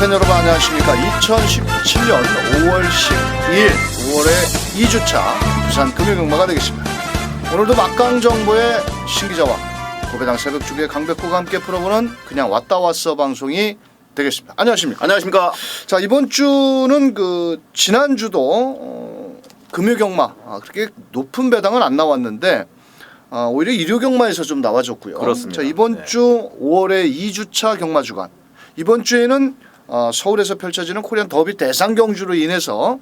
팬 여러분 안녕하십니까 2017년 5월 12일 5월의 2주차 부산 금요경마가 되겠습니다 오늘도 막강 정보의 신기자와 고배당 새벽 주기의 강백호가 함께 풀어보는 그냥 왔다 왔어 방송이 되겠습니다 안녕하십니까 안녕하십니까. 자 이번 주는 그 지난 주도 어, 금요경마 아, 그렇게 높은 배당은 안 나왔는데 아, 오히려 일요 경마에서 좀 나와줬고요. 그렇습니다. 자 이번 네. 주 5월의 2주차 경마 주간 이번 주에는 어, 서울에서 펼쳐지는 코리안 더비 대상 경주로 인해서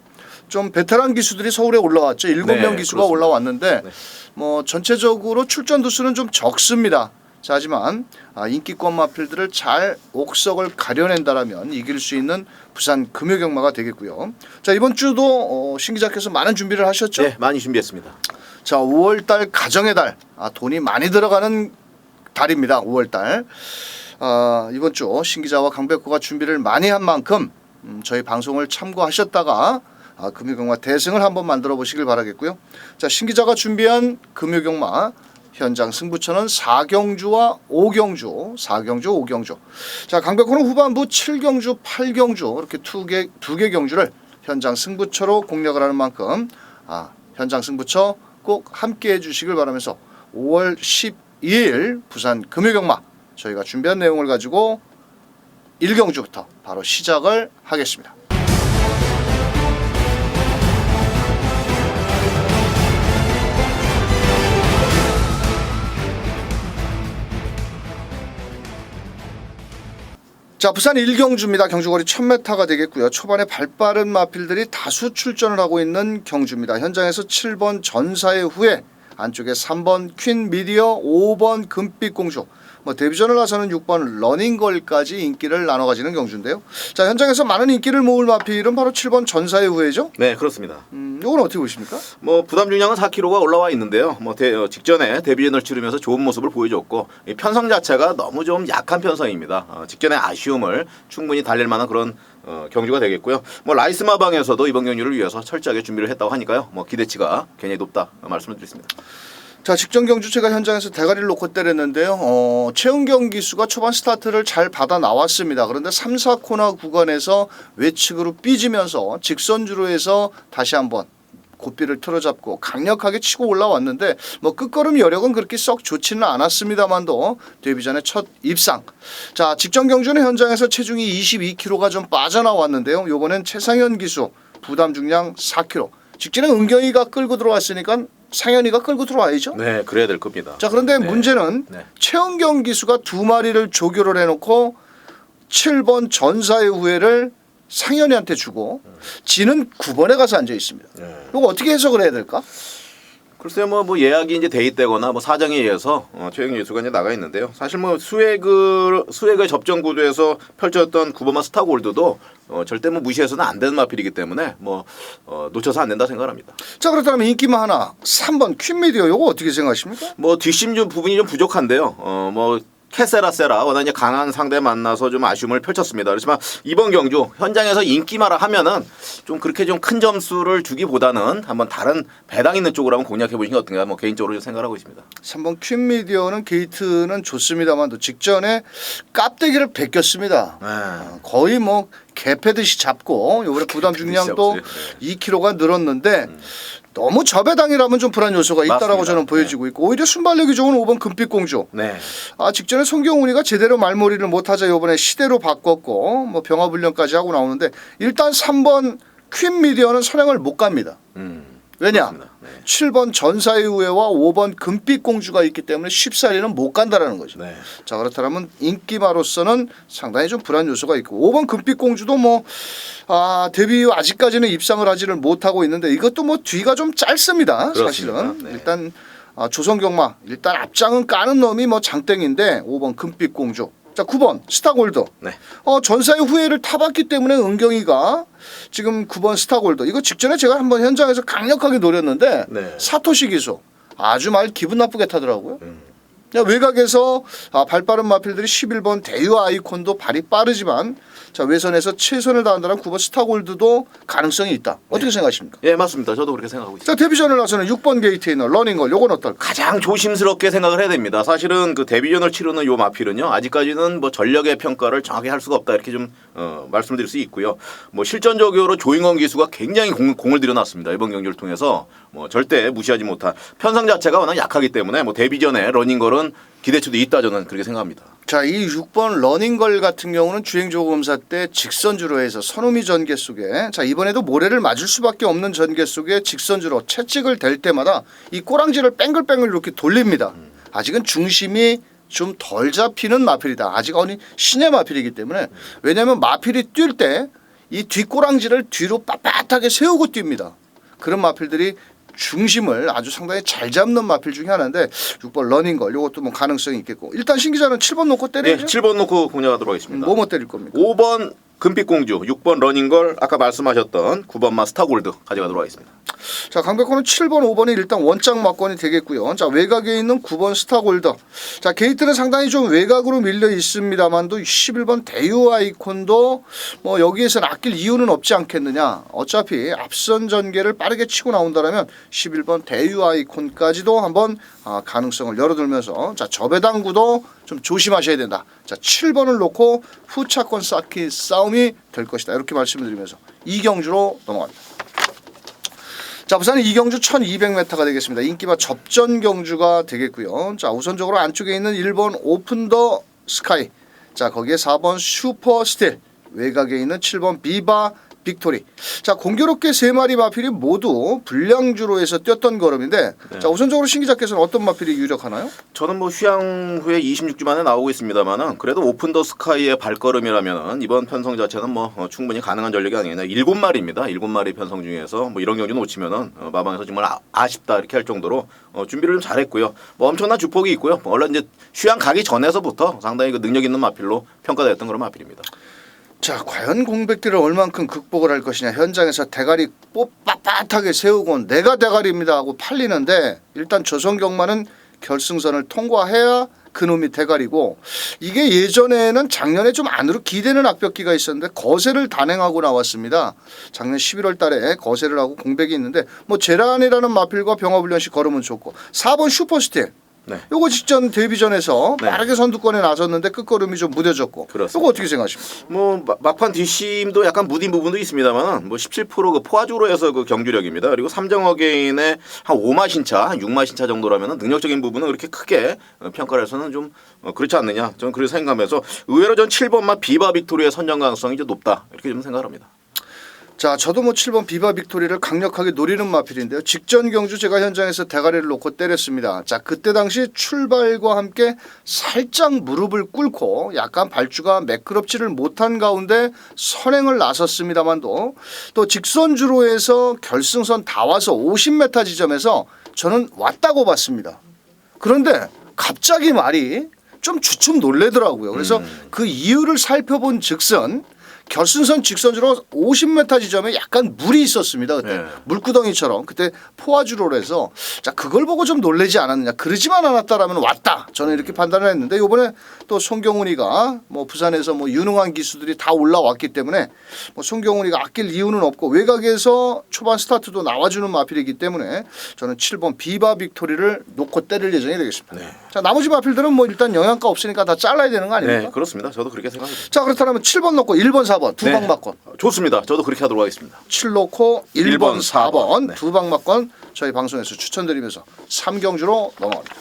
좀 베테랑 기수들이 서울에 올라왔죠. 일곱 네, 명 기수가 그렇습니다. 올라왔는데 네. 뭐 전체적으로 출전 두수는 좀 적습니다. 자, 하지만 아, 인기권 마필들을 잘 옥석을 가려낸다라면 이길 수 있는 부산 금요경마가 되겠고요. 자 이번 주도 어, 신 기자께서 많은 준비를 하셨죠. 네, 많이 준비했습니다. 자 5월달 가정의 달 아, 돈이 많이 들어가는 달입니다. 5월달 아, 이번 주 신기자와 강백호가 준비를 많이 한 만큼 음, 저희 방송을 참고하셨다가 아, 금요경마 대승을 한번 만들어 보시길 바라겠고요. 자 신기자가 준비한 금요경마 현장 승부처는 4경주와 5경주, 4경주, 5경주. 자 강백호는 후반부 7경주, 8경주 이렇게 두 개 두 개 경주를 현장 승부처로 공략을 하는 만큼 아, 현장 승부처 꼭 함께 해 주시길 바라면서 5월 12일 부산 금요경마 저희가 준비한 내용을 가지고 1경주부터 바로 시작을 하겠습니다. 자 부산 1경주입니다. 경주거리 1000m가 되겠고요. 초반에 발빠른 마필들이 다수 출전을 하고 있는 경주입니다. 현장에서 7번 전사의 후에 안쪽에 3번 퀸 미디어, 5번 금빛 공주, 뭐 데뷔전을 나서는 6번 러닝걸까지 인기를 나눠 가지는 경주인데요. 자 현장에서 많은 인기를 모을 마필은 바로 7번 전사의 후에죠. 네, 그렇습니다. 음, 이건 어떻게 보십니까? 뭐 부담 중량은 4kg가 올라와 있는데요. 뭐 대- 어, 직전에 데뷔전을 치르면서 좋은 모습을 보여줬고 이 편성 자체가 너무 좀 약한 편성입니다. 어, 직전에 아쉬움을 충분히 달랠 만한 그런 어, 경주가 되겠고요. 뭐 라이스마 방에서도 이번 경주를 위해서 철저하게 준비를 했다고 하니까요. 뭐 기대치가 굉장히 높다 말씀을 드리겠습니다. 자 직전 경주 제가 현장에서 대가리를 놓고 때렸는데요. 어, 최은경 기수가 초반 스타트를 잘 받아 나왔습니다. 그런데 3, 4코너 구간에서 외측으로 삐지면서 직선주로 해서 다시 한번 고삐를 틀어잡고 강력하게 치고 올라왔는데 뭐 끝걸음 여력은 그렇게 썩 좋지는 않았습니다만도 데뷔전의 첫 입상. 자 직전 경주는 현장에서 체중이 22kg가 좀 빠져나왔는데요. 요번엔 최상현 기수 부담 중량 4kg. 직전에 은경이가 끌고 들어왔으니까 상현이가 끌고 들어와야죠. 네, 그래야 될 겁니다. 자 그런데 네. 문제는 네. 최은경 기수가 두 마리를 조교를 해놓고 7번 전사의 후회를 상현이한테 주고 지는 9번에 가서 앉아 있습니다. 네. 이거 어떻게 해석을 해야 될까? 글쎄요, 뭐, 뭐 예약이 이제 돼 있다거나 뭐 사정에 의해서 어, 최영 예수가 이제 나가 있는데요. 사실 뭐 수액을 수액의 접전 구도에서 펼쳤던 구버마 스타골드도 어, 절대 뭐 무시해서는 안 되는 마필이기 때문에 뭐 어, 놓쳐서 안 된다 생각합니다. 자 그렇다면 인기만 하나 3번 퀸미디어 이거 어떻게 생각하십니까? 뭐 뒷심 좀 부분이 좀 부족한데요. 어, 뭐 캐세라세라 워낙 강한 상대 만나서 좀 아쉬움을 펼쳤습니다. 그렇지만 이번 경주 현장에서 인기마라 하면은 좀 그렇게 좀 큰 점수를 주기보다는 한번 다른 배당 있는 쪽으로 한번 공략해 보시는 게 어떤가 뭐 개인적으로 좀 생각하고 있습니다. 3번 퀸미디어는 게이트는 좋습니다만도 직전에 깝대기를 베꼈습니다. 네. 거의 뭐 개패듯이 잡고 요번에 부담 중량도 잡았어요. 네. 2kg가 늘었는데 너무 저배당이라면 좀 불안 요소가 있다라고 맞습니다. 저는 보여지고 있고 오히려 순발력이 좋은 5번 금빛공주 네. 아 직전에 송경훈이가 제대로 말머리를 못하자 요번에 시대로 바꿨고 뭐 병화불련까지 하고 나오는데 일단 3번 퀸 미디어는 선행을 못 갑니다. 음. 왜냐? 네. 7번 전사의 후예와 5번 금빛 공주가 있기 때문에 쉽사리는 못 간다라는 거죠. 네. 자 그렇다면 인기마로서는 상당히 좀 불안 요소가 있고 5번 금빛 공주도 뭐 아, 데뷔 이후 아직까지는 입상을 하지를 못하고 있는데 이것도 뭐 뒤가 좀 짧습니다. 사실은 그렇습니다. 네. 일단 아, 조선경마 일단 앞장은 까는 놈이 뭐 장땡인데 5번 금빛 공주 자 9번 스타골드 네. 어, 전사의 후회를 타봤기 때문에 은경이가 지금 9번 스타골드 이거 직전에 제가 한번 현장에서 강력하게 노렸는데 네. 사토시 기수 아주 말 기분 나쁘게 타더라고요. 음. 자, 외곽에서 아, 발 빠른 마필들이 11번 대유 아이콘도 발이 빠르지만 자 외선에서 최선을 다한다는 9번 스타골드도 가능성이 있다. 어떻게 생각하십니까? 예, 맞습니다. 저도 그렇게 생각하고 있습니다. 자 데뷔전을 나서는 6번 게이트 있는 러닝걸 요건 어떨까? 가장 조심스럽게 생각을 해야 됩니다. 사실은 그 데뷔전을 치르는 요 마필은요 아직까지는 뭐 전력의 평가를 정확히 할 수가 없다 이렇게 좀 어, 말씀드릴 수 있고요. 뭐 실전적으로 조인건 기수가 굉장히 공, 공을 들여놨습니다. 이번 경기를 통해서 뭐 절대 무시하지 못한 편성 자체가 워낙 약하기 때문에 뭐 데뷔전에 러닝걸은 기대치도 있다 저는 그렇게 생각합니다. 자, 이 6번 러닝걸 같은 경우는 주행조검사 때 직선주로 해서 선우미 전개 속에 자 이번에도 모래를 맞을 수밖에 없는 전개 속에 직선주로 채찍을 댈 때마다 이 꼬랑지를 뺑글뺑글 이렇게 돌립니다. 아직은 중심이 좀 덜 잡히는 마필이다. 아직 어니 신의 마필이기 때문에 왜냐하면 마필이 뛸 때 이 뒷꼬랑지를 뒤로 빳빳하게 세우고 뜁니다. 그런 마필들이 중심을 아주 상당히 잘 잡는 마필 중에 하나인데 6번 러닝걸 요것도 뭐 가능성이 있겠고 일단 신 기자는 7번 놓고 네, 때리죠. 7번 놓고 공략하도록 하겠습니다. 뭐뭐 때릴 겁니까? 5번 금빛공주, 6번 러닝걸, 아까 말씀하셨던 9번만 스타골드 가져가도록 하겠습니다. 자 강백호는 7번, 5번이 일단 원장 막건이 되겠고요. 자 외곽에 있는 9번 스타골드. 자 게이트는 상당히 좀 외곽으로 밀려 있습니다만도 11번 대유 아이콘도 뭐 여기에서는 아낄 이유는 없지 않겠느냐. 어차피 앞선 전개를 빠르게 치고 나온다면 11번 대유 아이콘까지도 한번 아, 가능성을 열어두면서 자 저배당구도 좀 조심하셔야 된다. 자 7번을 놓고 후차권 쌓기 싸움이 될 것이다. 이렇게 말씀을 드리면서 이경주로 넘어갑니다. 자, 부산은 이경주 1200m가 되겠습니다. 인기마 접전 경주가 되겠고요. 자, 우선적으로 안쪽에 있는 1번 오픈 더 스카이. 자, 거기에 4번 슈퍼 스틸. 외곽에 있는 7번 비바 빅토리. 자, 공교롭게 세 마리 마필이 모두 불량주로 해서 뛰었던 걸음인데 자, 우선적으로 신 기자께서는 어떤 마필이 유력하나요? 저는 뭐 휴양 후에 26주 만에 나오고 있습니다만은 그래도 오픈 더 스카이의 발걸음이라면은 이번 편성 자체는 뭐 어, 충분히 가능한 전력이 아니겠나 일곱 마리입니다. 일곱 마리 편성 중에서 뭐 이런 경주 놓치면은 어, 마방에서 정말 아, 아쉽다 이렇게 할 정도로 어, 준비를 좀 잘했고요. 뭐 엄청난 주폭이 있고요. 뭐 원래 이제 휴양 가기 전에서부터 상당히 그 능력 있는 마필로 평가됐던 그런 마필입니다. 자, 과연 공백기를 얼만큼 극복을 할 것이냐. 현장에서 대가리 뽀빳하게 세우고 내가 대가리입니다 하고 팔리는데 일단 조성경만은 결승선을 통과해야 그놈이 대가리고 이게 예전에는 작년에 좀 안으로 기대는 악벽기가 있었는데 거세를 단행하고 나왔습니다. 작년 11월 달에 거세를 하고 공백이 있는데 뭐 제란이라는 마필과 병합훈련시 걸으면 좋고 4번 슈퍼스틸 네. 요거 직전 데뷔전에서 네. 빠르게 선두권에 나섰는데 끝걸음이 좀 무뎌졌고 그렇습니다. 요거 어떻게 생각하십니까? 뭐 마- 막판 뒷심도 약간 무딘 부분도 있습니다만 뭐17%그 포화주로 해서 그 경주력입니다. 그리고 삼정어게인의 한 5마 신차, 한 6마 신차 정도라면 능력적인 부분은 그렇게 크게 어, 평가를 해서는 좀 어, 그렇지 않느냐. 저는 그렇게 생각하면서 의외로 전 7번만 비바 빅토리의 선정 가능성이 좀 높다. 이렇게 좀 생각을 합니다. 자, 저도 뭐 7번 비바 빅토리를 강력하게 노리는 마필인데요. 직전 경주 제가 현장에서 대가리를 놓고 때렸습니다. 자, 그때 당시 출발과 함께 살짝 무릎을 꿇고 약간 발주가 매끄럽지를 못한 가운데 선행을 나섰습니다만도 또 직선 주로 해서 결승선 다 와서 50m 지점에서 저는 왔다고 봤습니다. 그런데 갑자기 말이 좀 주춤 놀래더라고요. 그래서 그 이유를 살펴본 즉슨 결승선 직선주로 50m 지점에 약간 물이 있었습니다. 그때 네. 물구덩이처럼 그때 포화주로 해서 자 그걸 보고 좀 놀래지 않았느냐. 그러지만 않았다라면 왔다. 저는 이렇게 판단을 했는데 이번에 또 송경훈이가 뭐 부산에서 뭐 유능한 기수들이 다 올라왔기 때문에 뭐 송경훈이가 아낄 이유는 없고 외곽에서 초반 스타트도 나와주는 마필이기 때문에 저는 7번 비바 빅토리를 놓고 때릴 예정이 되겠습니다. 자 나머지 마필들은 뭐 일단 영양가 없으니까 다 잘라야 되는 거 아닙니까? 네, 그렇습니다. 저도 그렇게 생각합니다. 자 그렇다면 7번 놓고 1번 4 번두방 네. 맞건 좋습니다. 저도 그렇게 하도록 하겠습니다. 7 놓고 1번 1번, 4번 4번. 네. 두방 맞건 저희 방송에서 추천드리면서 삼경주로 넘어갑니다.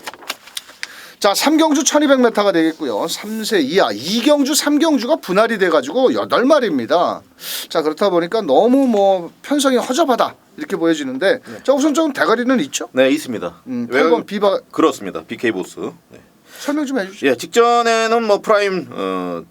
자, 삼경주 1200m가 되겠고요. 3세 이하 이경주, 삼경주가 분할이 돼 가지고 8마리입니다. 자, 그렇다 보니까 너무 뭐 편성이 허접하다. 이렇게 보여지는데 자, 우선 좀 대가리는 있죠? 네, 있습니다. 음, 외곽- 8번 비바 그렇습니다. BK 보스. 네. 설명 좀 해 주시죠. 예, 직전에는 뭐 프라임 어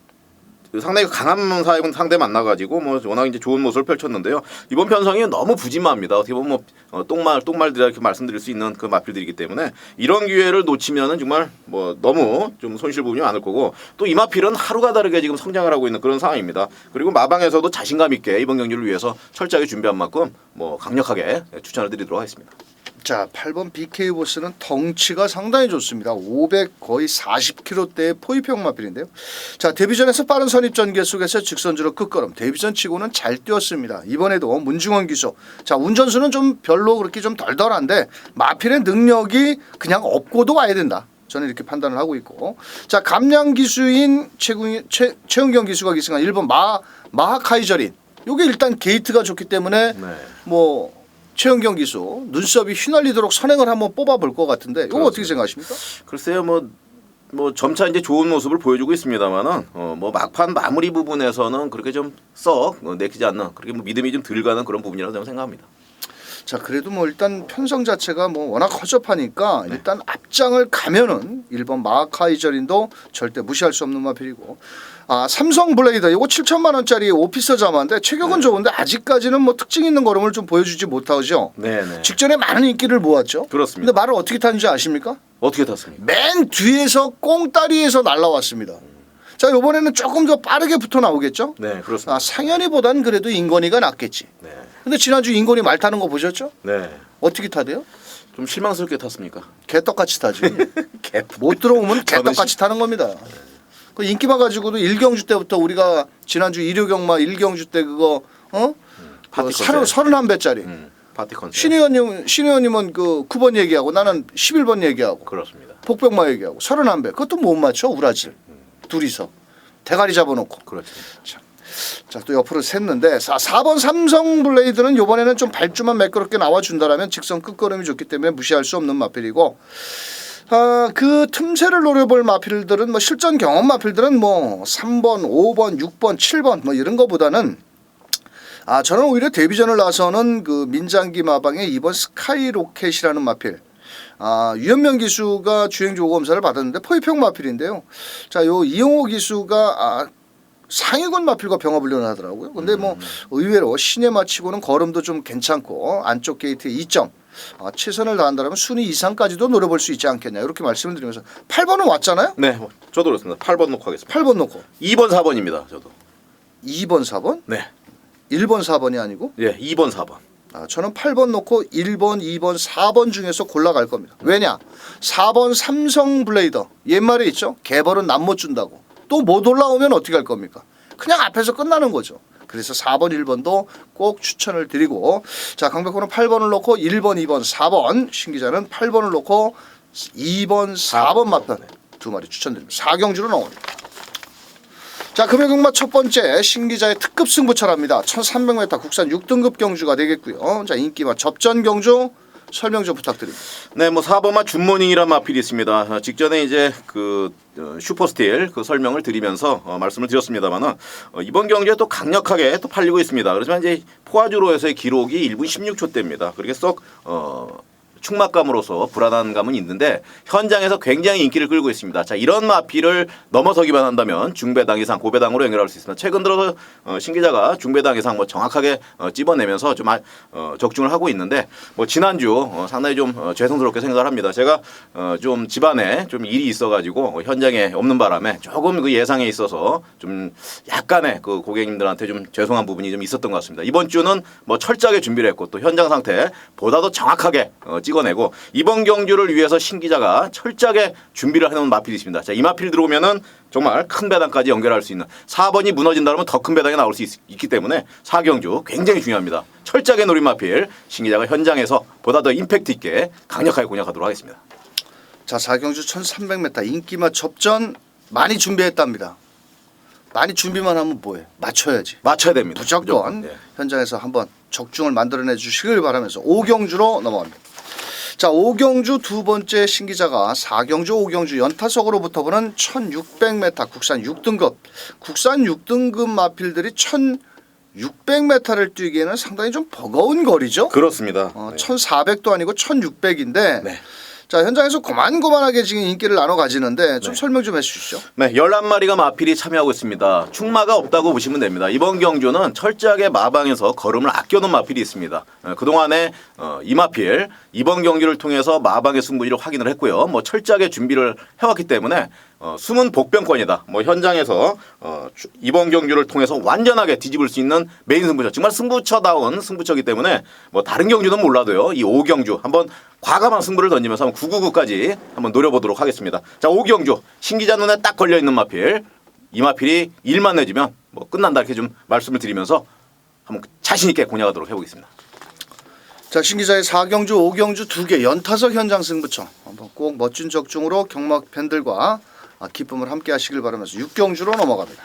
그 상당히 강한 사이군 상대 만나가지고 뭐 워낙 이제 좋은 모습을 펼쳤는데요. 이번 편성이 너무 부진마입니다. 어떻게 보면 뭐 어, 똥말 똥말들이라 이렇게 말씀드릴 수 있는 그 마필들이기 때문에 이런 기회를 놓치면은 정말 뭐 너무 좀 손실 부분이 많을 거고 또 이 마필은 하루가 다르게 지금 성장을 하고 있는 그런 상황입니다. 그리고 마방에서도 자신감 있게 이번 경기를 위해서 철저하게 준비한 만큼 뭐 강력하게 추천을 드리도록 하겠습니다. 자, 8번 BK 보스는 덩치가 상당히 좋습니다. 500 거의 40kg대의 포위평 마필인데요. 자, 데뷔전에서 빠른 선입 전개 속에서 직선주로 끝걸음. 데뷔전 치고는 잘 뛰었습니다. 이번에도 문중원 기수. 자, 운전수는 좀 별로 그렇게 좀 덜덜한데 마필의 능력이 그냥 없고도 와야 된다. 저는 이렇게 판단을 하고 있고. 자, 감량 기수인 최궁, 최, 최은경 기수가 기승한 1번 마, 마하카이저린. 요게 일단 게이트가 좋기 때문에 네. 뭐 최은경 기수 눈썹이 휘날리도록 선행을 한번 뽑아볼 것 같은데 이거 어떻게 생각하십니까? 글쎄요, 뭐. 뭐 점차 이제 좋은 모습을 보여주고 있습니다만은 어, 뭐 막판 마무리 부분에서는 그렇게 좀썩 어, 내키지 않는 그렇게 뭐 믿음이 좀덜 가는 그런 부분이라고 저는 생각합니다. 자 그래도 뭐 일단 편성 자체가 뭐 워낙 허접하니까 일단 앞장을 가면은 1번 마카이저린도 절대 무시할 수 없는 마필이고 아 삼성 블레이더 이거 7천만 원짜리 오피서 자마인데 체격은 좋은데 아직까지는 뭐 특징 있는 걸음을 좀 보여주지 못하죠. 네 네. 직전에 많은 인기를 모았죠. 그렇습니다. 근데 말을 어떻게 타는지 아십니까? 어떻게 탔습니까? 맨 뒤에서 꽁다리에서 날라왔습니다. 자 이번에는 조금 더 빠르게 붙어 나오겠죠? 네, 그렇습니다. 아 상현이보단 그래도 인건이가 낫겠지. 네, 근데 지난주 인건이 말 타는 거 보셨죠? 네. 어떻게 타대요? 좀 실망스럽게 탔습니까? 개떡같이 타지. 개. 못 들어오면 개떡같이 타는 겁니다. 그 인기만 가지고도 일경주 때부터 우리가 지난주 일요경마 일경주 때 그거 어? 파티 그 서른 컨셉. 서른 한 배짜리. 음, 파티 컨셉. 신 의원님 신 의원님은 그 9번 얘기하고 나는 11번 얘기하고 그렇습니다. 복병마 얘기하고 서른 한 배. 그것도 못 맞춰 우라질 둘이서 대가리 잡아놓고. 그렇죠. 자 또 옆으로 샜는데 4, 4번 삼성 블레이드는 이번에는 좀 발주만 매끄럽게 나와준다라면 직선 끝걸음이 좋기 때문에 무시할 수 없는 마필이고 아, 그 틈새를 노려볼 마필들은 뭐 실전 경험 마필들은 뭐 3번, 5번, 6번, 7번 뭐 이런 거보다는 아 저는 오히려 데뷔전을 나서는 그 민장기 마방의 이번 스카이 로켓이라는 마필 아 유현명 기수가 주행조고 검사를 받았는데 포위평 마필인데요. 자 요 이용호 기수가 아 상위군 마필과 병합을 하더라고요. 근데 뭐 의외로 시네마 치고는 걸음도 좀 괜찮고 안쪽 게이트에 2점 아, 최선을 다한다면 순위 이상까지도 노려볼 수 있지 않겠냐 이렇게 말씀을 드리면서 8번은 왔잖아요. 네, 뭐, 저도 그렇습니다. 8번 놓고 하겠습니다. 8번 놓고 2번, 4번입니다. 저도. 2번, 4번, 네. 1번, 4번이 아니고 예, 2번, 4번. 아, 저는 8번 놓고 1번, 2번, 4번 중에서 골라갈 겁니다. 왜냐? 4번 삼성 블레이더 옛말에 있죠. 개벌은 남못 준다고. 또 못 올라오면 어떻게 할 겁니까? 그냥 앞에서 끝나는 거죠. 그래서 4번, 1번도 꼭 추천을 드리고 자 강백호는 8번을 놓고 1번, 2번, 4번 신 기자는 8번을 놓고 2번, 4번 맞편 두 마리 추천드립니다. 4경주로 나옵니다. 자 금요경마 첫 번째 신기자의 특급 승부처랍니다. 1300m 국산 6등급 경주가 되겠고요. 자 인기마 접전 경주 설명 좀 부탁드립니다. 네, 뭐 4번마 줌모닝이란 마필이 있습니다. 어, 직전에 이제 그 어, 슈퍼스틸 그 설명을 드리면서 어, 말씀을 드렸습니다만은 어, 이번 경기에 또 강력하게 또 팔리고 있습니다. 그렇지만 이제 포화주로에서의 기록이 1분 16초대입니다. 그렇게 썩 어, 충막감으로서 불안한 감은 있는데 현장에서 굉장히 인기를 끌고 있습니다. 자 이런 마피를 넘어서기만 한다면 중배당 이상 고배당으로 연결할 수 있습니다. 최근 들어서 어, 신 기자가 중배당 이상 뭐 정확하게 어, 찝어내면서 좀 아, 어, 적중을 하고 있는데 뭐 지난주 어, 상당히 좀 어, 죄송스럽게 생각을 합니다. 제가 어, 좀 집안에 좀 일이 있어가지고 어, 현장에 없는 바람에 조금 그 예상에 있어서 좀 약간의 그 고객님들한테 좀 죄송한 부분이 좀 있었던 것 같습니다. 이번 주는 뭐 철저하게 준비를 했고 또 현장 상태 보다도 정확하게 어, 찍어내고 이번 경주를 위해서 신 기자가 철저하게 준비를 해놓은 마필이 있습니다. 자, 이 마필 들어오면은 정말 큰 배당까지 연결할 수 있는 4번이 무너진다면 더 큰 배당이 나올 수 있, 기 때문에 4경주 굉장히 중요합니다. 철저하게 노린 마필 신 기자가 현장에서 보다 더 임팩트 있게 강력하게 공략하도록 하겠습니다. 자 4경주 1300m 인기마 접전 많이 준비했답니다. 많이 준비만 하면 뭐해? 맞춰야지. 맞춰야 됩니다. 무조건 네. 현장에서 한번 적중을 만들어내 주시길 바라면서 5경주로 넘어갑니다. 자, 5경주 두 번째 신기자가 4경주, 5경주 연타석으로 붙어보는 1600m 국산 6등급. 국산 6등급 마필들이 1600m를 뛰기에는 상당히 좀 버거운 거리죠. 그렇습니다. 어, 네. 1600도 아니고 1600인데 네. 자, 현장에서 고만고만하게 지금 인기를 나눠 가지는데 좀 네. 설명 좀 해 주시죠. 네, 11마리가 마필이 참여하고 있습니다. 충마가 없다고 보시면 됩니다. 이번 경주는 철저하게 마방에서 걸음을 아껴놓은 마필이 있습니다. 어, 그동안에 어, 이 마필 이번 경기를 통해서 마방의 승부를 확인을 했고요. 뭐 철저하게 준비를 해왔기 때문에 어, 숨은 복병권이다. 뭐 현장에서 어, 주- 이번 경기를 통해서 완전하게 뒤집을 수 있는 메인 승부처. 정말 승부처다운 승부처기 때문에 뭐 다른 경주는 몰라도요. 이 5경주 한번 과감한 승부를 던지면서 한번 999까지 한번 노려보도록 하겠습니다. 자, 5경주 신기자 눈에 딱 걸려 있는 마필 이 마필이 일만 내주면 뭐 끝난다 이렇게 좀 말씀을 드리면서 한번 자신 있게 공략하도록 해 보겠습니다. 자, 신기자의 4경주, 5경주 두 개 연타석 현장 승부처. 한번 꼭 멋진 적중으로 경막 팬들과 아, 기쁨을 함께 하시길 바라면서 6경주로 넘어갑니다.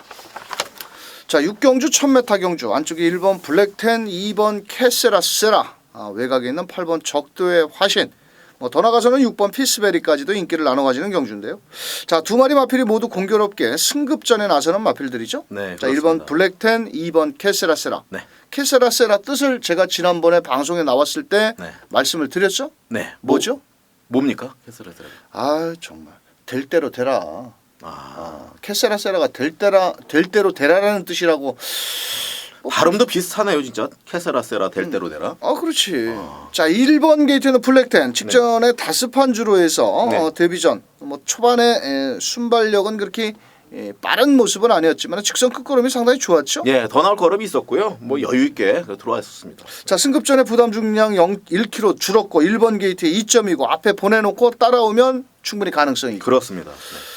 자, 6경주 1000m 경주. 안쪽에 1번 블랙텐, 2번 캐세라 세라. 아, 외곽에 있는 8번 적도의 화신. 뭐 더 나가서는 6번 피스베리까지도 인기를 나눠 가지는 경주인데요. 자, 두 마리 마필이 모두 공교롭게 승급전에 나서는 마필들이죠. 네, 자, 그렇습니다. 1번 블랙텐, 2번 캐세라 세라. 네. 캐세라 세라 뜻을 제가 지난번에 방송에 나왔을 때 네. 말씀을 드렸죠? 네. 뭐죠? 뭡니까? 캐스레스라. 아 정말 될 대로 되라. 아, 아, 캐세라 세라가 될 때라 될 대로 되라라는 뜻이라고. 발음도 비슷하네요, 진짜. 캐세라세라 될 음. 대로 되라. 아 그렇지. 자 1번 게이트는 블랙텐 직전에 다섯 판 주로 해서 네. 어, 데뷔전 뭐 초반에 에, 순발력은 그렇게 에, 빠른 모습은 아니었지만 직선 끝걸음이 상당히 좋았죠. 예, 더 나올 걸음이 있었고요. 뭐 여유 있게 들어와 있었습니다. 자 승급 전에 부담 중량 0, 1kg 줄었고 1번 게이트에 2점이고 앞에 보내놓고 따라오면 충분히 가능성이 있고. 그렇습니다. 네.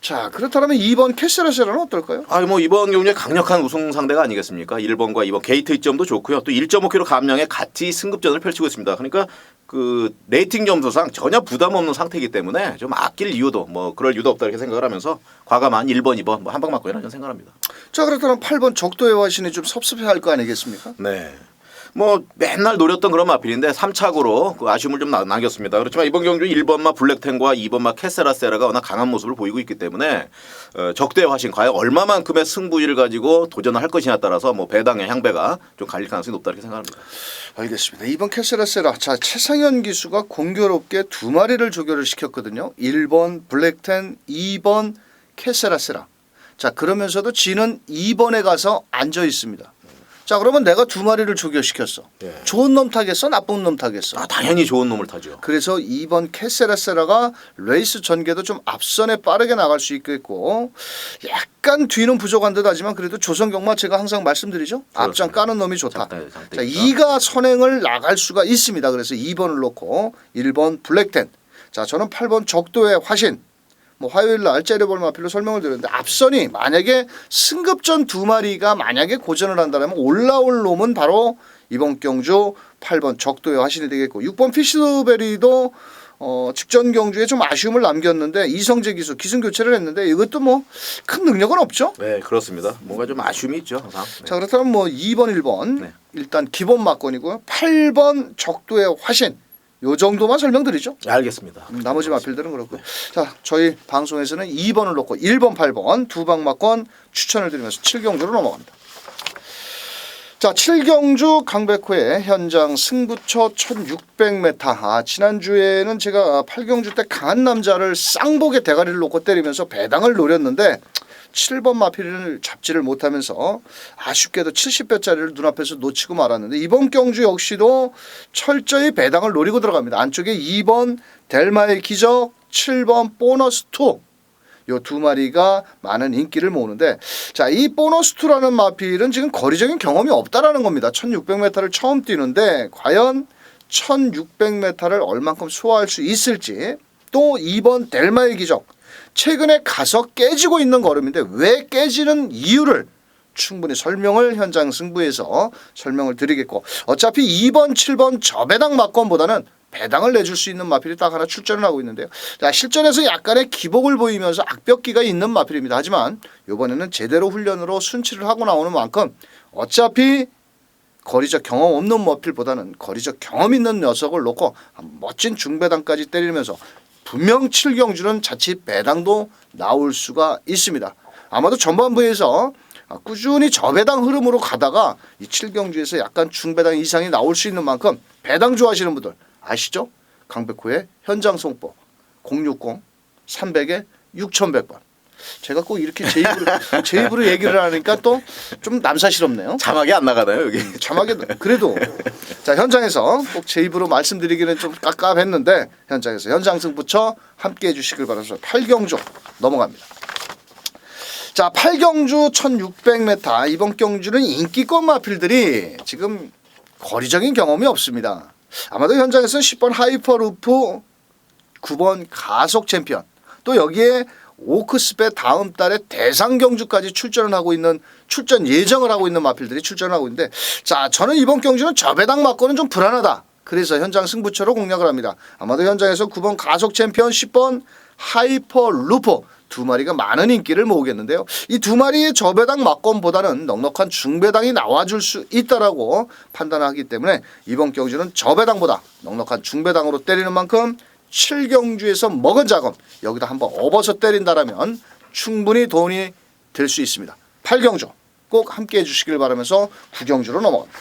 자 그렇다면 2번 캐세라 세라는 어떨까요? 아, 뭐 이번 경기에 강력한 우승 상대가 아니겠습니까? 1번과 2번 게이트 2점도 좋고요. 또 1.5km 감량에 같이 승급전을 펼치고 있습니다. 그러니까 그 레이팅 점수상 전혀 부담 없는 상태이기 때문에 좀 아낄 이유도 뭐 그럴 이유도 없다 이렇게 생각을 하면서 과감한 1번, 2번 뭐 한방 맞고 이런 저는 생각합니다. 자 그렇다면 8번 적도의 화신이 좀 섭섭해할 거 아니겠습니까? 네. 뭐 맨날 노렸던 그런 마필인데 3착으로 그 아쉬움을 좀 나- 남겼습니다. 그렇지만 이번 경주 1번마 블랙텐과 2번마 캐세라세라가 워낙 강한 모습을 보이고 있기 때문에 어, 적대의 화신 과연 얼마만큼의 승부위를 가지고 도전을 할 것이냐에 따라서 뭐 배당의 향배가 좀 갈릴 가능성이 높다 이렇게 생각합니다. 알겠습니다. 2번 캐세라세라. 자 최상현 기수가 공교롭게 두 마리를 조결을 시켰거든요. 1번 블랙텐, 2번 캐세라세라. 자 그러면서도 지는 2번에 가서 앉아 있습니다. 자 그러면 내가 두 마리를 조결시켰어. 예. 좋은 놈 타겠어, 나쁜 놈 타겠어. 아 당연히 좋은 놈을 타죠. 그래서 2번 캐세라세라가 레이스 전개도 좀 앞선에 빠르게 나갈 수 있겠고 약간 뒤는 부족한 듯 하지만 그래도 조선 경마 제가 항상 말씀드리죠 앞장 그렇습니다. 까는 놈이 좋다. 장대, 장대 자 있다. 2가 선행을 나갈 수가 있습니다. 그래서 2번을 놓고 1번 블랙텐. 자 저는 8번 적도의 화신. 뭐 화요일 날 째려볼 마필로 설명을 드렸는데 앞선이 만약에 승급전 두 마리가 만약에 고전을 한다면 올라올 놈은 바로 이번 경주 8번 적도의 화신이 되겠고 6번 피시도베리도 어, 직전 경주에 좀 아쉬움을 남겼는데 이성재 기수 기승 교체를 했는데 이것도 뭐 큰 능력은 없죠. 네 그렇습니다. 뭔가 좀 아쉬움이 있죠 항상. 네. 자 그렇다면 뭐 2번 1번 네. 일단 기본 막건이고요. 8번 적도의 화신 요 정도만 설명드리죠. 네, 알겠습니다. 음, 나머지 마필들은 그렇고 자 저희 방송에서는 2번을 놓고 1번 8번 두방 막건 추천을 드리면서 7경주로 넘어갑니다. 자 7경주 강백호의 현장 승부처 1600m 아, 지난주에는 제가 8경주 때 강한 남자를 쌍복의 대가리를 놓고 때리면서 배당을 노렸는데 7번 마필을 잡지를 못하면서 아쉽게도 70배짜리를 눈앞에서 놓치고 말았는데 이번 경주 역시도 철저히 배당을 노리고 들어갑니다. 안쪽에 2번 델마의 기적, 7번 보너스 2. 요두 마리가 많은 인기를 모으는데 자 이 보너스 2라는 마필은 지금 거리적인 경험이 없다라는 겁니다. 1600m를 처음 뛰는데 과연 1600m를 얼만큼 소화할 수 있을지 또 2번 델마의 기적 최근에 가서 깨지고 있는 걸음인데 왜 깨지는 이유를 충분히 설명을 현장 승부에서 설명을 드리겠고 어차피 2번 7번 저배당 막건보다는 배당을 내줄 수 있는 마필이 딱 하나 출전을 하고 있는데요. 자, 실전에서 약간의 기복을 보이면서 악벽기가 있는 마필입니다. 하지만 이번에는 제대로 훈련으로 순치를 하고 나오는 만큼 어차피 거리적 경험 없는 머필보다는 거리적 경험 있는 녀석을 놓고 한 멋진 중배당까지 때리면서 분명 7경주는 자칫 배당도 나올 수가 있습니다. 아마도 전반부에서 꾸준히 저배당 흐름으로 가다가 이 7경주에서 약간 중배당 이상이 나올 수 있는 만큼 배당 좋아하시는 분들 아시죠? 강백호의 현장 송법 060 300에 6100번 제가 꼭 이렇게 제 입으로 제 입으로 얘기를 하니까 또 좀 남사스럽네요. 자막이 안 나가나요 여기? 자막에 그래도 자 현장에서 꼭 제 입으로 말씀드리기는 좀 깝깝했는데 현장에서 현장 승부처 함께 해 주시길 바라서 8경주 넘어갑니다. 자 8경주 1600m 이번 경주는 인기권 마필들이 지금 거리적인 경험이 없습니다. 아마도 현장에서 10번 하이퍼루프 9번 가속 챔피언 또 여기에 오크스페 다음 달에 대상 경주까지 출전을 하고 있는 출전 예정을 하고 있는 마필들이 출전을 하고 있는데 자 저는 이번 경주는 저배당 맞고는 좀 불안하다. 그래서 현장 승부처로 공략을 합니다. 아마도 현장에서 9번 가속 챔피언 10번 하이퍼 루퍼 두 마리가 많은 인기를 모으겠는데요. 이 두 마리의 저배당 막권보다는 넉넉한 중배당이 나와줄 수 있다라고 판단하기 때문에 이번 경주는 저배당보다 넉넉한 중배당으로 때리는 만큼 7경주에서 먹은 자금 여기다 한번 업어서 때린다라면 충분히 돈이 될 수 있습니다. 8경주 꼭 함께 해주시길 바라면서 9경주로 넘어갑니다.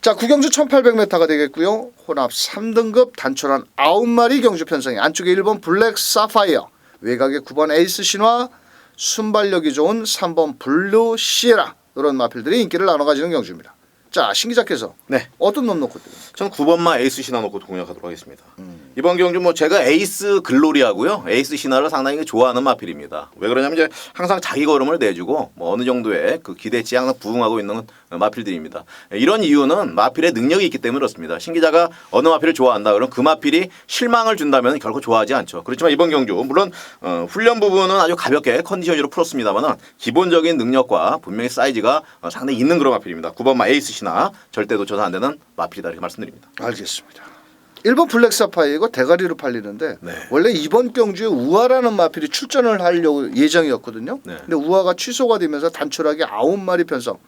자, 구경주 1800m가 되겠고요. 혼합 3등급 단촐한 9마리 경주 편성이 안쪽에 1번 블랙 사파이어, 외곽에 9번 에이스 신화, 순발력이 좋은 3번 블루 시에라 이런 마필들이 인기를 나눠 가지는 경주입니다. 자, 신기자께서 네. 어떤 놈 놓고 저는 9번만 에이스 신화 놓고 공략하도록 하겠습니다. 음. 이번 경주 뭐 제가 에이스 글로리하고요. 에이스 신화를 상당히 좋아하는 마필입니다. 왜 그러냐면 이제 항상 자기 걸음을 내주고 뭐 어느 정도의 그 기대치에 항상 부응하고 있는 마필들입니다. 이런 이유는 마필의 능력이 있기 때문에 그렇습니다. 신 기자가 어느 마필을 좋아한다 그러면 그 마필이 실망을 준다면 결코 좋아하지 않죠. 그렇지만 이번 경주 물론 어, 훈련 부분은 아주 가볍게 컨디션으로 풀었습니다만은 기본적인 능력과 분명히 사이즈가 어, 상당히 있는 그런 마필입니다. 9번 마 에이스 신화 절대 놓쳐서 안 되는 마필이다 이렇게 말씀드립니다. 알겠습니다. 1번 블랙 사파이어가 대가리로 팔리는데 네. 원래 이번 경주에 우아라는 마필이 출전을 하려고 예정이었거든요. 네. 근데 우아가 취소가 되면서 단촐하게 9마리 편성.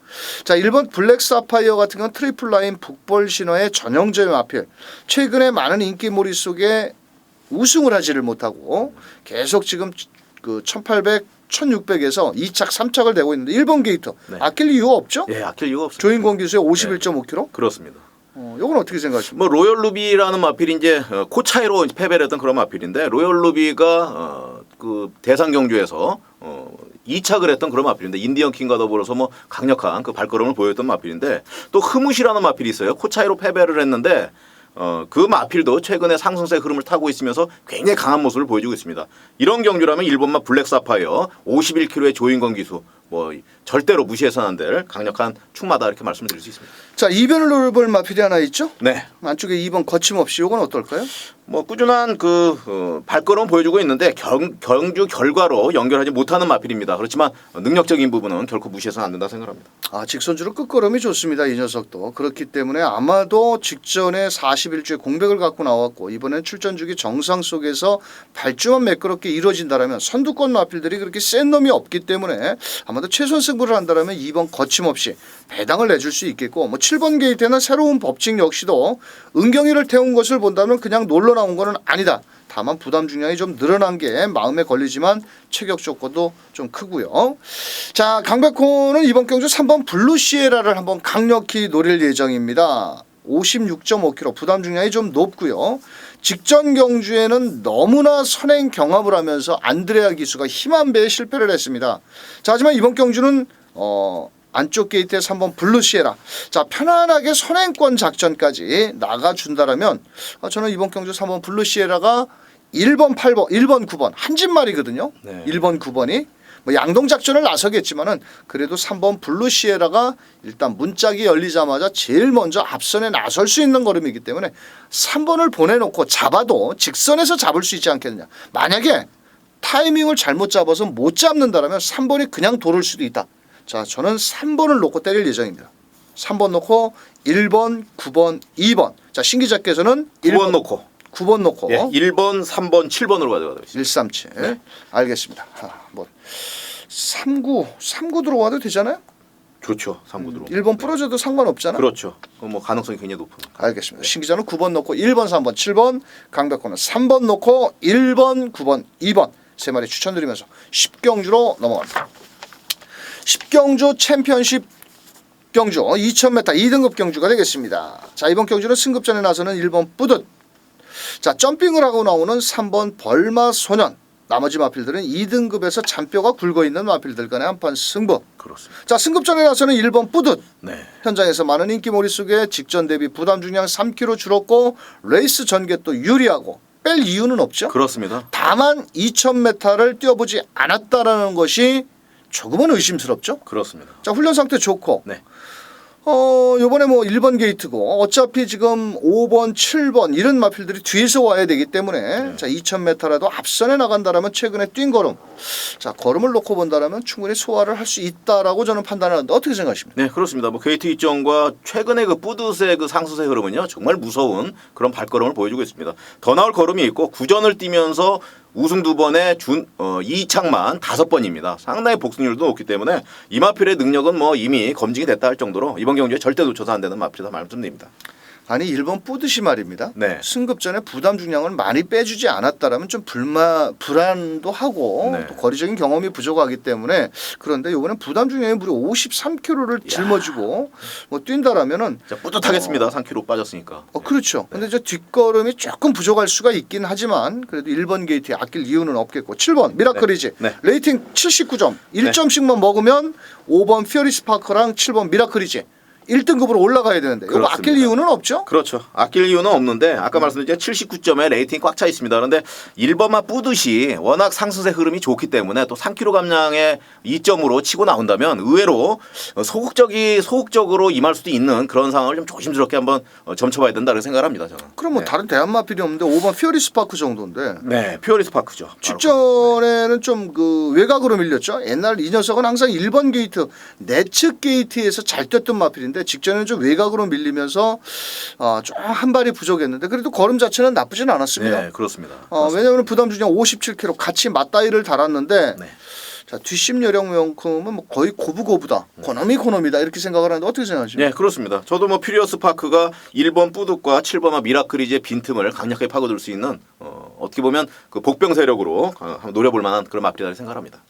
자, 1번 블랙 사파이어 같은 건 트리플 라인 북벌 신화의 전형적인 마필. 최근에 많은 인기몰이 속에 우승을 하지를 못하고 계속 지금 그 1800, 1600에서 2착, 3착을 내고 있는데 1번 게이트 네. 아낄 이유가 없죠? 예, 아낄 이유가 없습니다. 조인권 기수의 51.5km. 그렇습니다. 어, 이건 어떻게 생각하십니까? 뭐 로열 루비라는 마필이 이제 어, 코 차이로 패배를 했던 그런 마필인데 로열 루비가 어, 그 대상 경주에서 어, 2착을 했던 그런 마필인데 인디언 킹과 더불어서 뭐 강력한 그 발걸음을 보였던 마필인데 또 흐뭇이라는 마필이 있어요. 코 차이로 패배를 했는데 어, 그 마필도 최근에 상승세 흐름을 타고 있으면서 굉장히 강한 모습을 보여주고 있습니다. 이런 경주라면 일본마 블랙 사파이어 51km의 조인권 기수 뭐 절대로 무시해서는 안 될 강력한 충마다 이렇게 말씀드릴 수 있습니다. 자, 이변을 노려볼 마필이 하나 있죠? 네. 안쪽에 2번 거침없이 이건 어떨까요? 뭐 꾸준한 그 어, 발걸음 보여주고 있는데 경, 경주 결과로 연결하지 못하는 마필입니다. 그렇지만 능력적인 부분은 결코 무시해서는 안 된다 생각합니다. 아, 직선주로 끝걸음이 좋습니다. 이 녀석도. 그렇기 때문에 아마도 직전에 41주에 공백을 갖고 나왔고 이번엔 출전 주기 정상 속에서 발주만 매끄럽게 이루어진다라면 선두권 마필들이 그렇게 센 놈이 없기 때문에 아마 도 최선 승부를 한다라면 2번 거침없이 배당을 내줄 수 있겠고 뭐 7번 게이트는 새로운 법칙 역시도 은경이를 태운 것을 본다면 그냥 놀러 나온 거는 아니다. 다만 부담 중량이 좀 늘어난 게 마음에 걸리지만 체격 조건도 좀 크고요. 자, 강백호는 이번 경주 3번 블루 시에라를 한번 강력히 노릴 예정입니다. 56.5kg 부담 중량이 좀 높고요. 직전 경주에는 너무나 선행 경합을 하면서 안드레아 기수가 힘 한 배에 실패를 했습니다. 자, 하지만 이번 경주는 어 안쪽 게이트에 3번 블루 시에라. 자, 편안하게 선행권 작전까지 나가준다라면 아, 저는 이번 경주 3번 블루 시에라가 1번, 8번, 1번, 9번 한 집 말이거든요. 네. 1번, 9번이 뭐 양동 작전을 나서겠지만은 그래도 3번 블루 시에라가 일단 문짝이 열리자마자 제일 먼저 앞선에 나설 수 있는 걸음이기 때문에 3번을 보내놓고 잡아도 직선에서 잡을 수 있지 않겠느냐. 만약에 타이밍을 잘못 잡아서 못 잡는다라면 3번이 그냥 돌을 수도 있다. 자, 저는 3번을 놓고 때릴 예정입니다. 3번 놓고 1번, 9번, 2번. 자, 신 기자께서는 9번 놓고 9번 놓고 예, 1번, 3번, 7번으로 가져가도록 하겠습니다. 137. 알겠습니다. 아, 뭐 39, 39 들어와도 되잖아요? 좋죠. 3구드로. 1번 부러져도 상관없잖아. 그렇죠. 그건 뭐 가능성이 굉장히 높은. 알겠습니다. 신 기자는 9번 놓고 1번, 3번, 7번, 강백호는 3번 놓고 1번, 9번, 2번 세 마리 추천드리면서 10경주로 넘어갑니다. 10경주 챔피언십 경주 2000m 2등급 경주가 되겠습니다. 자 이번 경주는 승급전에 나서는 1번 뿌듯 자 점핑을 하고 나오는 3번 벌마 소년 나머지 마필들은 2등급에서 잔뼈가 굵어 있는 마필들 간의 한판 승부. 그렇습니다. 자 승급전에 나서는 1번 뿌듯. 네. 현장에서 많은 인기몰이 속에 직전 대비 부담 중량 3kg 줄었고 레이스 전개 또 유리하고 뺄 이유는 없죠. 그렇습니다. 다만 2,000m를 뛰어보지 않았다라는 것이 조금은 의심스럽죠. 그렇습니다. 자 훈련 상태 좋고 네. 어 요번에 뭐 1번 게이트고 어차피 지금 5번 7번 이런 마필들이 뒤에서 와야 되기 때문에 네. 자 2000m라도 앞선에 나간다라면 최근에 뛴 걸음 자 걸음을 놓고 본다라면 충분히 소화를 할 수 있다라고 저는 판단하는데 어떻게 생각하십니까? 네, 그렇습니다. 뭐 게이트 이정과 최근에 그 뿌듯의 그 상수세 흐름은요 정말 무서운 그런 발걸음을 보여주고 있습니다. 더 나올 걸음이 있고 구전을 뛰면서 우승 두 번에 준 어, 이창만 다섯 번입니다. 상당히 복승률도 높기 때문에 이마필의 능력은 뭐 이미 검증이 됐다 할 정도로 이번 경기에 절대 놓쳐서 안 되는 마필이다 말씀드립니다. 아니 1번 뿌듯이 말입니다. 네. 승급 전에 부담 중량을 많이 빼주지 않았다라면 좀 불만 불안도 하고 네. 또 거리적인 경험이 부족하기 때문에 그런데 이번엔 부담 중량이 무려 53kg를 짊어지고 뭐 뛴다라면은 자, 뿌듯하겠습니다. 3kg 빠졌으니까. 어 그렇죠. 근데 저 뒷걸음이 조금 부족할 수가 있긴 하지만 그래도 1번 게이트에 아낄 이유는 없겠고 7번 미라클이지 네. 네. 레이팅 79점 1점씩만 먹으면 5번 피어리스 파커랑 7번 미라클이지 1등급으로 올라가야 되는데 이거 그렇습니다. 아낄 이유는 없죠. 그렇죠. 아낄 이유는 없는데 아까 말씀드린 79점에 레이팅이 꽉 차 있습니다. 그런데 1번만 뿌듯이 워낙 상승세 흐름이 좋기 때문에 또 3kg 감량의 2점으로 치고 나온다면 의외로 소극적이 소극적으로 임할 수도 있는 그런 상황을 좀 조심스럽게 한번 어, 점쳐봐야 된다고 생각합니다. 저는. 그럼 뭐 네. 다른 대안마필이 없는데 5번 피어리스 파크 정도인데 네, 피어리스 파크죠. 직전에는 좀 그 외곽으로 밀렸죠. 옛날 이 녀석은 항상 1번 게이트 내측 게이트에서 잘 뛰었던 마필인데 직전에는 좀 외곽으로 밀리면서 어, 좀한 발이 부족했는데 그래도 걸음 자체는 나쁘진 않았습니다. 네, 그렇습니다. 어, 왜냐하면 부담 중량 57kg 같이 맞다이를 달았는데 네. 자 뒷심 여력만큼은 뭐 거의 고부고부다. 고놈이 고놈이다 이렇게 생각을 하는데 어떻게 생각하십니까? 네, 그렇습니다. 저도 뭐 퓨리어스 파크가 1번 뿌듯과 7번과 미라클이지의 빈틈을 강력하게 파고들 수 있는 어, 어떻게 보면 그 복병 세력으로 어, 노려볼 만한 그런 마필이라고 생각합니다.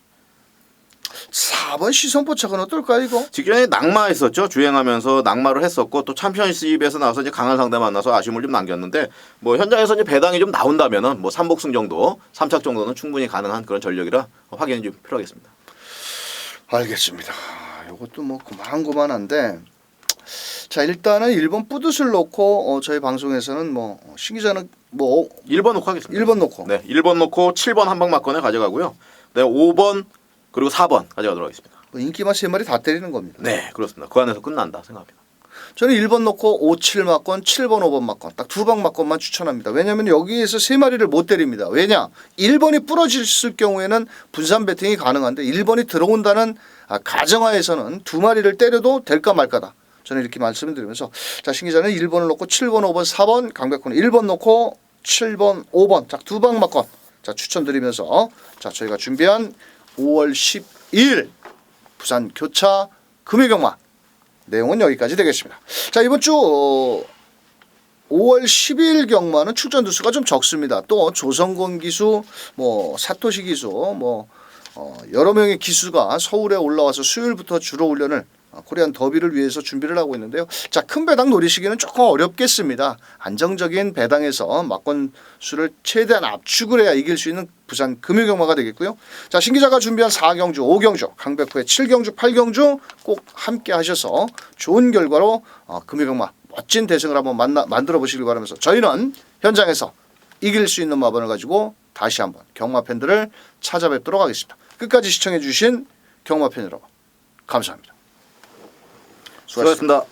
4번 시선포착은 어떨까요 이거? 직전에 낙마 했었죠. 주행하면서 낙마를 했었고 또 챔피언십에서 나와서 이제 강한 상대 만나서 아쉬움을 좀 남겼는데 뭐 현장에서 이제 배당이 좀 나온다면은 뭐 3복승 정도, 3착 정도는 충분히 가능한 그런 전력이라 확인이 좀 필요하겠습니다. 알겠습니다. 이것도 뭐 그만그만한데 자 일단은 1번 뿌듯을 놓고 어, 저희 방송에서는 뭐 어, 신기자는 뭐 1번 놓고 하겠습니다. 1번 놓고 네, 1번 놓고 7번 한 방 맞건에 가져가고요. 네, 5번 그리고 4번 가져가도록 하겠습니다. 뭐 인기만 세 마리 다 때리는 겁니다. 네, 그렇습니다. 그 안에서 끝난다 생각합니다. 저는 1번 놓고 5, 7 맞건, 7번, 5번 맞건 딱 두 방 맞건만 추천합니다. 왜냐하면 여기에서 세 마리를 못 때립니다. 왜냐? 1번이 부러졌을 경우에는 분산 배팅이 가능한데 1번이 들어온다는 아, 가정하에서는 두 마리를 때려도 될까 말까다. 저는 이렇게 말씀을 드리면서 자 신 기자는 1번을 놓고 7번, 5번, 4번 강백호는 1번 놓고 7번, 5번 자두방 맞건 자 추천드리면서 자 저희가 준비한 5월 12일 부산 교차 금요경마 내용은 여기까지 되겠습니다. 자 이번 주 어, 5월 10일 경마는 출전 두수가 좀 적습니다. 또 조성곤 기수, 뭐 사토시 기수, 뭐 어, 여러 명의 기수가 서울에 올라와서 수요일부터 주로 훈련을 어, 코리안 더비를 위해서 준비를 하고 있는데요. 자, 큰 배당 노리시기는 조금 어렵겠습니다. 안정적인 배당에서 막권 수를 최대한 압축을 해야 이길 수 있는 부산 금요경마가 되겠고요. 자, 신 기자가 준비한 4경주, 5경주, 강백호의 7경주, 8경주 꼭 함께 하셔서 좋은 결과로 어, 금요경마 멋진 대승을 한번 만나, 만들어 보시길 바라면서 저희는 현장에서 이길 수 있는 마번을 가지고 다시 한번 경마 팬들을 찾아뵙도록 하겠습니다. 끝까지 시청해 주신 경마 팬 여러분 감사합니다. 수고하셨습니다. 수고하셨습니다.